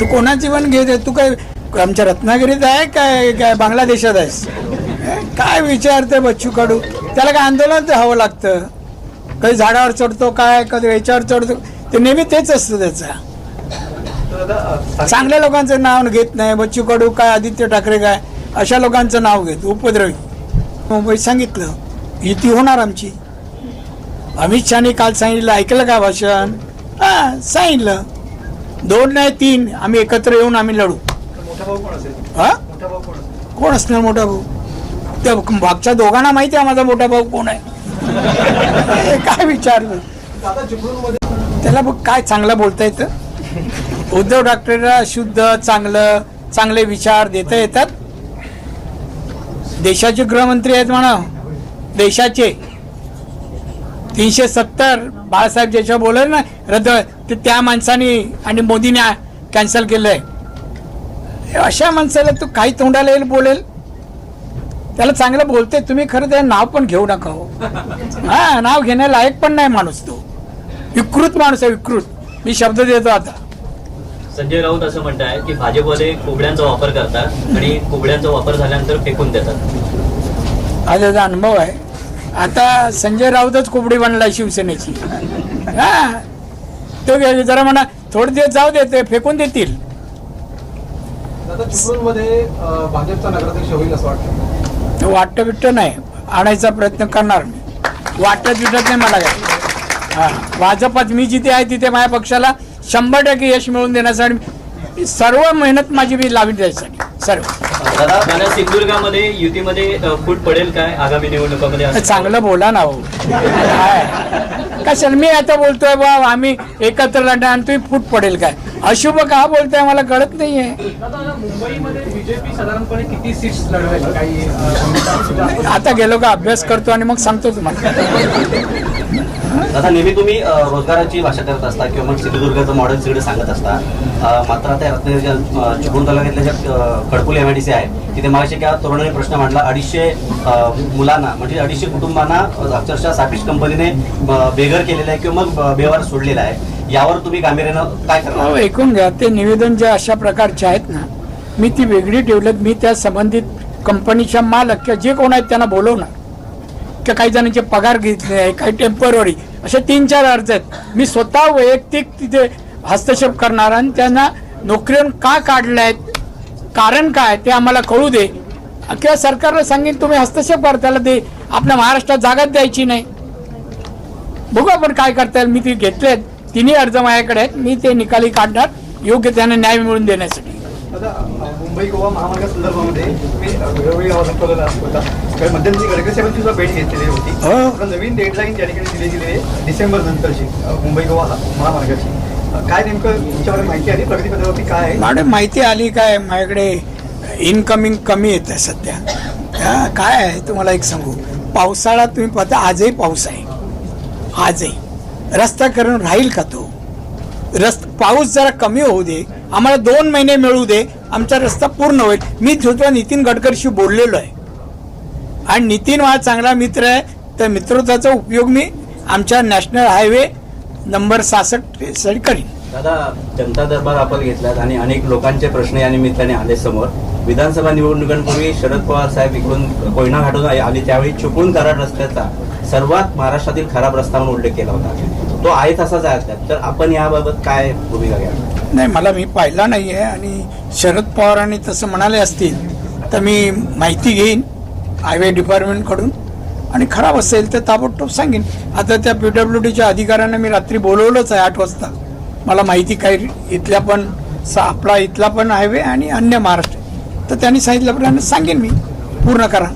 तू कोणाची पण घेत तू काय आमच्या रत्नागिरीत आहे काय? काय बांगलादेशात आहेस? काय विचारते बच्चू कडू त्याला काय आंदोलन हवं लागतं? कधी झाडावर चढतो काय? कधी याच्यावर चढतो? ते नेहमी तेच असतं त्याचा. चांगल्या लोकांचं नाव घेत नाही. बच्चू कडू काय? आदित्य ठाकरे काय? अशा लोकांचं नाव घेत. उपद्रवी. मुंबईत सांगितलं. युती होणार आमची. अमित शहाने काल सांगितलं. ऐकलं का भाषण? हा सांगितलं. दोन नाही तीन. आम्ही एकत्र येऊन आम्ही लढू. कोण हा? कोण असणार मोठा भाऊ? त्या मागच्या दोघांना माहिती आहे माझा मोठा भाऊ कोण आहे. काय विचारलं त्याला बघ काय चांगलं बोलता येतं. उद्धव ठाकरेला शुद्ध चांगलं चांगले विचार देता येतात. देशाचे गृहमंत्री आहेत म्हणा. देशाचे. तीनशे सत्तर बाळासाहेब ज्याच्या बोलले ना रद्द ते त्या माणसाने आणि मोदीने कॅन्सल केलंय. अशा माणसाला तू काही तोंडाला येईल बोलेल? त्याला चांगलं बोलते तुम्ही खरं त्या नाव पण घेऊ नका हो. हा नाव घेण्यालायक पण नाही माणूस तो. विकृत माणूस आहे विकृत. मी शब्द देतो आता. संजय राऊत असं म्हणत आहे की भाजपवाले कोबड्यांचा वापर करतात आणि कोबड्यांचा वापर झाल्यानंतर फेकून देतात. हा त्याचा अनुभव आहे. आता संजय राऊतच कोबडी बनला शिवसेनेची. हा? तो जरा म्हणा थोडे दिवस जाऊ दे ते फेकून देतील. दादा चिपळूणमध्ये अ, भाजपचा नगराध्यक्ष होईल असं वाटतं. वाटतं बिट्ट नाही. आणायचा प्रयत्न करणार मी. वाटत बिटत नाही मला काय हा. भाजपात मी जिथे आहे तिथे माझ्या पक्षाला शंभर टक्के यश मिळवून देण्यासाठी सर्व मेहनत माझी मी लावी द्यायसाठी सर्व. दादा दादा सिंधुदुर्गामध्ये युतीमध्ये अ, फूट पडेल काय आगामी निवडणुकामध्ये असं- चांगलं बोला ना हो. काय कशाला? मी आता बोलतोय बा आम्ही एकत्र लढणार आणि तुम्ही फूट पडेल काय? अशुभ का बोलताय मला कळत नाहीये. दादा मुंबईमध्ये बीजेपी साधारणपणे किती सीट्स लढवेल काही आता गेलो का? अभ्यास करतो आणि मग सांगतो तुम्हाला. आता नेहमी तुम्ही रोजगाराची भाषा करत असता किंवा मग सिंधुदुर्गाचं मॉडेल सगळं सांगत असता. मात्र आता रत्नागिरीच्या चिपळूण तालुक्यातल्या ज्या Khadkul M I D C आहे तिथे मागाशी एका तरुणाने प्रश्न मांडला. अडीचशे मुलांना म्हणजे अडीचशे कुटुंबांना अक्षरशः सापिश कंपनीने बेघर केलेलं आहे किंवा मग बेवार सोडलेला आहे. यावर तुम्ही गांभीर्यानं काय करणार? ऐकून घ्या ते निवेदन जे अशा प्रकारचे आहेत ना मी ती वेगळी डेव्हलप मी त्या संबंधित कंपनीच्या मालक किंवा जे कोण आहेत त्यांना बोलवणार. तर काही जणांचे पगार घेतले आहे काही टेंपररी असे तीन चार अर्ज आहेत. मी स्वतः वैयक्तिक तिथे हस्तक्षेप करणार आणि त्यांना नोकरीवरून का काढले आहेत कारण काय ते आम्हाला कळू दे. किंवा सरकारला सांगेन तुम्ही हस्तक्षेप करा त्याला ते आपल्या महाराष्ट्रात जागाच द्यायची नाही. बघू आपण काय करता येईल. मी ती आहेत तिन्ही अर्ज माझ्याकडे आहेत. मी ते निकाली काढणार. योग्य त्यांना न्याय मिळवून देण्यासाठी. मुंबई गोवा महामार्गासंदर्भामध्ये मी वेळोवेळी आवाज उठवलेला होता. कारण मध्यंतरी गडकरी साहेबांची सुद्धा भेट घेतलेली होती. आता नवीन डेडलाईन त्या ठिकाणी दिली गेली आहे डिसेंबर नंतरची मुंबई गोवा महामार्गाची. काय नेमकं तुमच्याकडे माहिती आली? प्रगतीपत्रावरती काय आहे? मॅडम माहिती आली काय? माझ्याकडे इनकमिंग कमी येत आहे सध्या. हा, काय आहे? तुम्हाला एक सांगू. पावसाळा तुम्ही पाहता आजही पाऊस आहे. आजही. रस्ता करून राहील का तो? रस्त पाऊस जरा कमी होऊ दे. आम्हाला दोन महिने मिळू दे. आमचा रस्ता पूर्ण होईल. मी सुद्धा नितीन गडकरीशी बोललेलो आहे. आणि नितीन हा चांगला मित्र आहे. त्या मित्रत्वाचा उपयोग मी आमच्या नॅशनल हायवे नंबर सहासष्ट करीन. दादा जनता दरबार आपण घेतलात आणि अनेक लोकांचे प्रश्न या निमित्ताने आले समोर. विधानसभा निवडणुकांपूर्वी शरद पवार साहेब इकडून कोयना घाटून आले. त्यावेळी चुकून कराड रस्त्याचा सर्वात महाराष्ट्रातील खराब रस्ता म्हणून उल्लेख केला होता. तो आहे तसाच आहे तर आपण याबाबत काय भूमिका घ्या नाही मला मी पाहिला नाही आहे आणि शरद पवारांनी तसं म्हणाले असतील तर मी माहिती घेईन हायवे डिपार्टमेंटकडून. आणि खराब असेल तर ताबडतोब सांगेन. आता त्या पी डब्ल्यू डीच्या अधिकाऱ्यांना मी रात्री बोलवलंच आहे आठ वाजता. मला माहिती काही इथल्या पण सा- आपला इथला पण हायवे आणि अन्य महाराष्ट्र. तर त्यांनी सांगितल्याप्रमाणे सांगेन मी. पूर्ण करा.